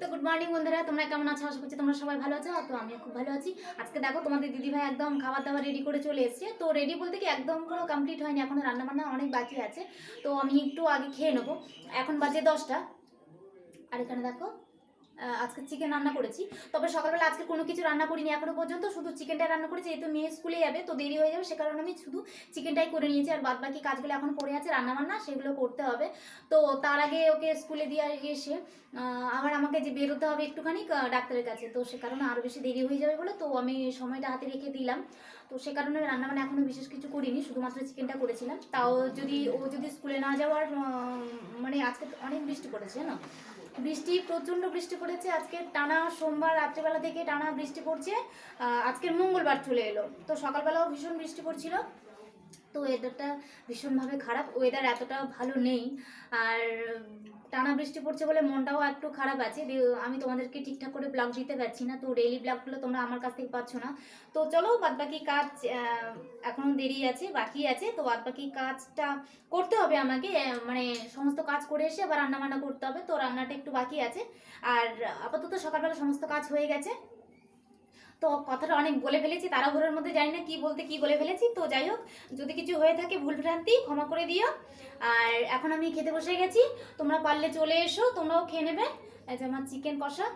তো good morning বন্ধুরা, তোমরা কেমন আছো? আশা করছি তোমরা সবাই ভালো আছো, তো আমিও খুব ভালো আছি। আজকে দেখো, তোমাদের দিদিভাই একদম খাবার দাবার রেডি করে চলে এসছে। তো রেডি বলতে কি একদম কোনো কমপ্লিট হয়নি, এখনও রান্না বান্না অনেক বাকি আছে। তো আমি একটু আগে খেয়ে নেব। এখন বাজে দশটা। আর এখানে দেখো আজকে চিকেন রান্না করেছি। তবে সকালবেলা আজকে কোনো কিছু রান্না করিনি এখনও পর্যন্ত, শুধু চিকেনটাই রান্না করেছি, যেহেতু মেয়ে স্কুলে যাবে, তো দেরি হয়ে যাবে, সে কারণে আমি শুধু চিকেনটাই করে নিয়েছি, আর বাদ বাকি কাজগুলো এখন পড়ে আছে রান্না বান্না সেগুলো করতে হবে। তো তার আগে ওকে স্কুলে দিয়ে এসে আবার আমাকে যে বেরোতে হবে একটুখানি ডাক্তারের কাছে, তো সে কারণে আরও বেশি দেরি হয়ে যাবে বলে, তো আমি সময়টা হাতে রেখে দিলাম। তো সে কারণে আমি রান্না বান্না এখনও বিশেষ কিছু করিনি, শুধুমাত্র চিকেনটা করেছিলাম। তাও যদি, ও যদি স্কুলে না যাওয়ার মানে আজকে অনেক বৃষ্টি পড়েছে না বৃষ্টি, প্রচণ্ড বৃষ্টি পড়েছে। আজকে টানা সোমবার রাত্রেবেলা থেকে টানা বৃষ্টি পড়ছে। আজকে আজকের মঙ্গলবার চলে এলো। তো সকালবেলাও ভীষণ বৃষ্টি পড়ছিল। তো ওয়েদারটা ভীষণভাবে খারাপ। ওয়েদার এতটা ভালো নেই। আর টানা বৃষ্টি পড়ছে বলে মনটাও একটু খারাপ আছে। আমি তোমাদেরকে ঠিকঠাক করে ব্লগ দিতে পারছি না। তো ডেইলি ব্লগগুলো তোমরা আমার কাছ থেকে পাচ্ছ না। তো চলো বাদবাকি কাজ এখনও দেরি আছে, বাকি আছে। তো বাদ বাকি কাজটা করতে হবে আমাকে মানে সমস্ত কাজ করে এসে আবার রান্না বান্না করতে হবে। তো রান্নাটা একটু বাকি আছে। আর আপাতত সকালবেলা সমস্ত কাজ হয়ে গেছে। তো কথাটা অনেক বলে ফেলেছি, তাড়াহুড়োর মধ্যে জানি না কি বলতে কি বলে ফেলেছি। তো যাই হোক, যদি কিছু হয়ে থাকে ভুল ভ্রান্তি, ক্ষমা করে দিও। আর এখন আমি খেতে বসে গেছি, তোমরা পারলে চলে এসো, তোমরাও খেয়ে নেবে। এই যে আমার চিকেন কষা।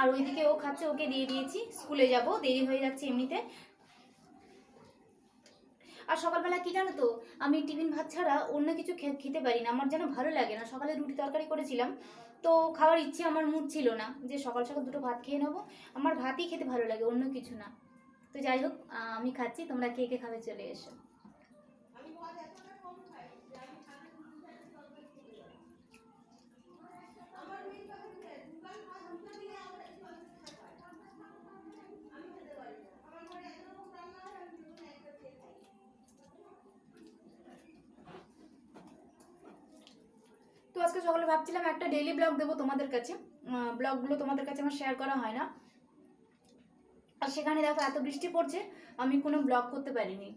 আর ওইদিকে ও খাচ্ছে, ওকে দিয়ে দিয়েছি। স্কুলে যাব, দেরি হয়ে যাচ্ছে এমনিতে। আর সকালবেলা কি জানো তো, আমি টিফিন ভাত ছাড়া অন্য কিছু খেতে পারি না, আমার যেন ভালো লাগে না। সকালে রুটি তরকারি করেছিলাম তো খাওয়ার ইচ্ছে আমার মুড ছিল না যে সকাল সকাল দুটো ভাত খেয়ে নেব। আমার ভাতই খেতে ভালো লাগে, অন্য কিছু না। তো যাই হোক আমি খাচ্ছি, তোমরা কে কে খাবে চলে এসো তো আজকে সকালে ভাবছিলাম একটা ডেইলি ব্লগ দেবো তোমাদের কাছে। ব্লগগুলো তোমাদের কাছে আমার শেয়ার করা হয় না। আর সেখানে দেখো এত বৃষ্টি পড়ছে, আমি কোনো ব্লগ করতে পারিনি।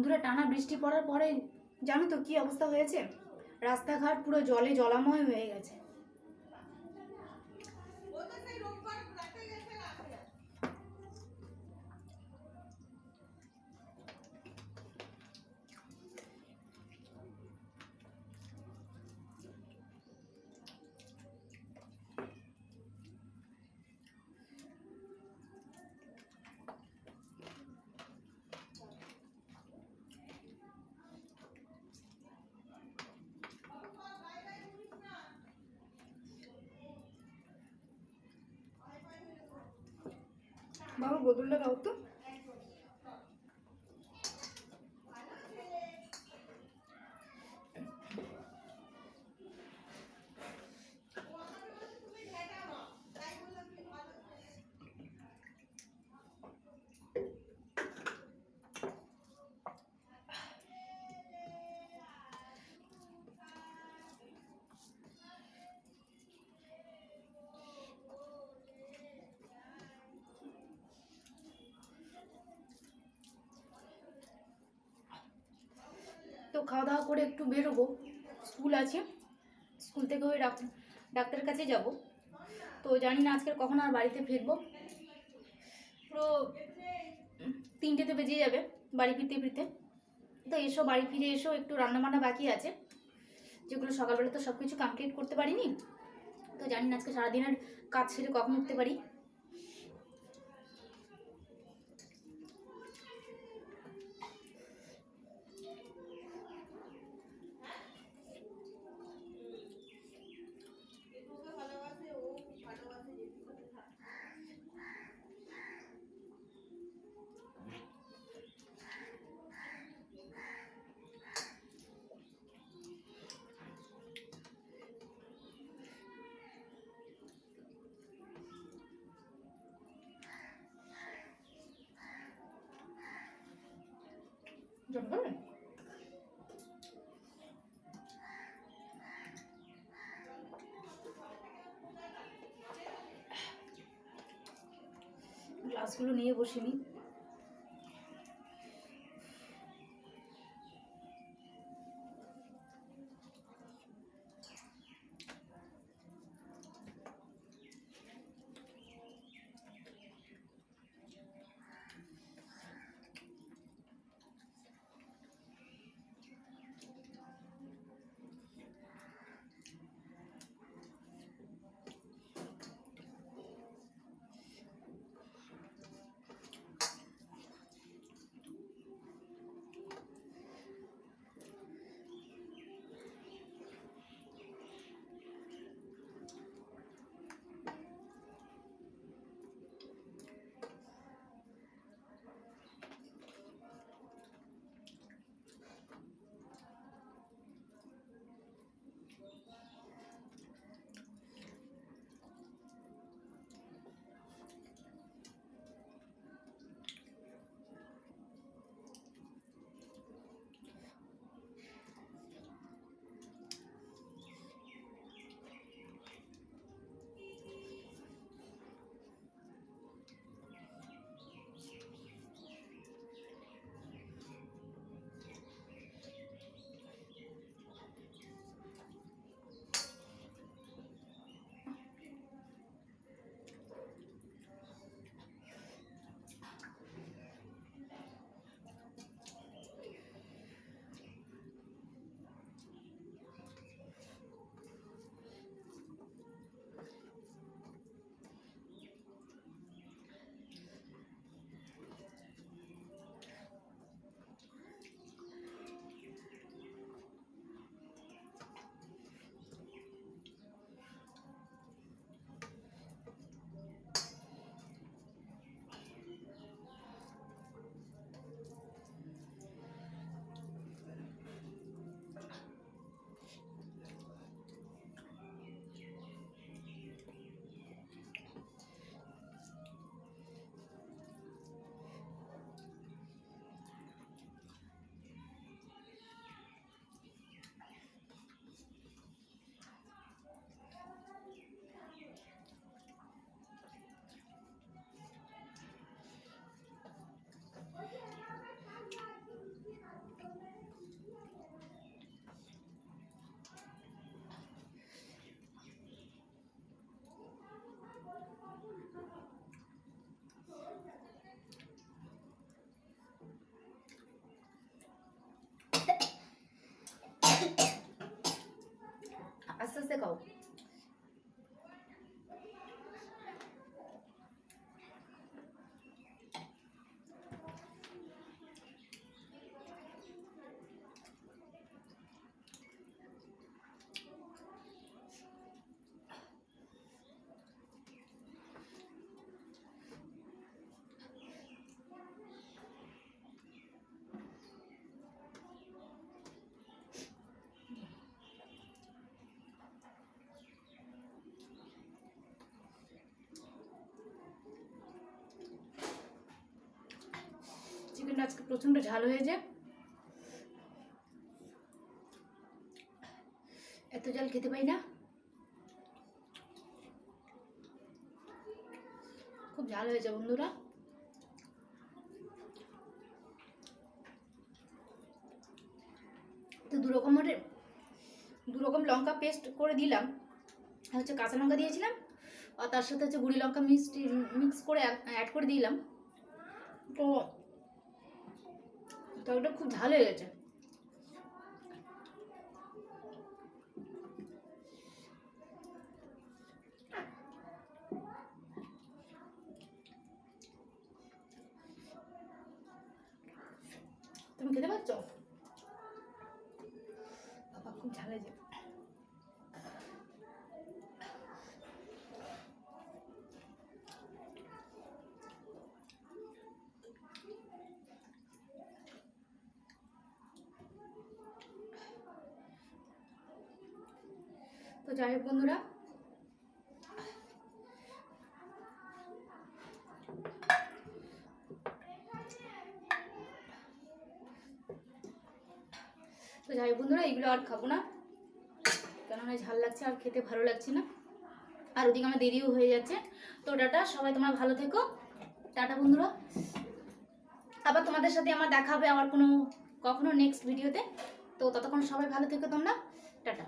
বন্ধুরা, টানা বৃষ্টি পড়ার পরে জানো তো কি অবস্থা হয়েছে? রাস্তাঘাট পুরো জলে জলাময় হয়ে গেছে। বাবা বোতলটা দাও তো। খাওয়া দাওয়া করে একটু বেরোবো। স্কুল আছে। স্কুল থেকে ওই ডাক্তার, ডাক্তারের কাছে যাব। তো জানি না আজকে কখন আর বাড়িতে ফিরবো। পুরো তিনটেতে বেজে যাবে বাড়ি ফিরতে ফিরতে। তো এসো, বাড়ি ফিরে এসো, একটু রান্নাবান্না বাকি আছে। যেগুলো সকালবেলা তো সব কিছু কমপ্লিট করতে পারিনি। তো জানি না আজকে সারাদিনের কাজ ছেড়ে কখন উঠতে পারি। জল গ্লাসগুলো নিয়ে বসিনি। আস্তে প্রচণ্ড ঝাল হয়েছে এত ঝাল খেতে পাই না। খুব ঝাল হয়েছে বন্ধুরা। তো দু রকমের দু রকম লঙ্কা পেস্ট করে দিলাম। হচ্ছে কাঁচা লঙ্কা দিয়েছিলাম, আর তার সাথে হচ্ছে গুঁড়ি লঙ্কা মিষ্টি মিক্স করে অ্যাড করে দিলাম। তো তরকারিটা খুব ঝাল হয়ে গেছে তুমি খেতে পারছ বাবা খুব ঝাল হয়েছে তো যাই হোক বন্ধুরা। তো যাই বন্ধুরা এগুলো আর খাব না। কেননা ঝাল লাগছে আর খেতে ভালো লাগছে না। আর ওদিকে আমার দেরিও হয়ে যাচ্ছে। তো টাটা, সবাই তোমরা ভালো থেকো। টাটা বন্ধুরা। আবার তোমাদের সাথে আমার দেখা হবে আবার কোনো, কখনো নেক্সট ভিডিওতে তো ততক্ষণ সবাই ভালো থেকো তোমরা। টাটা।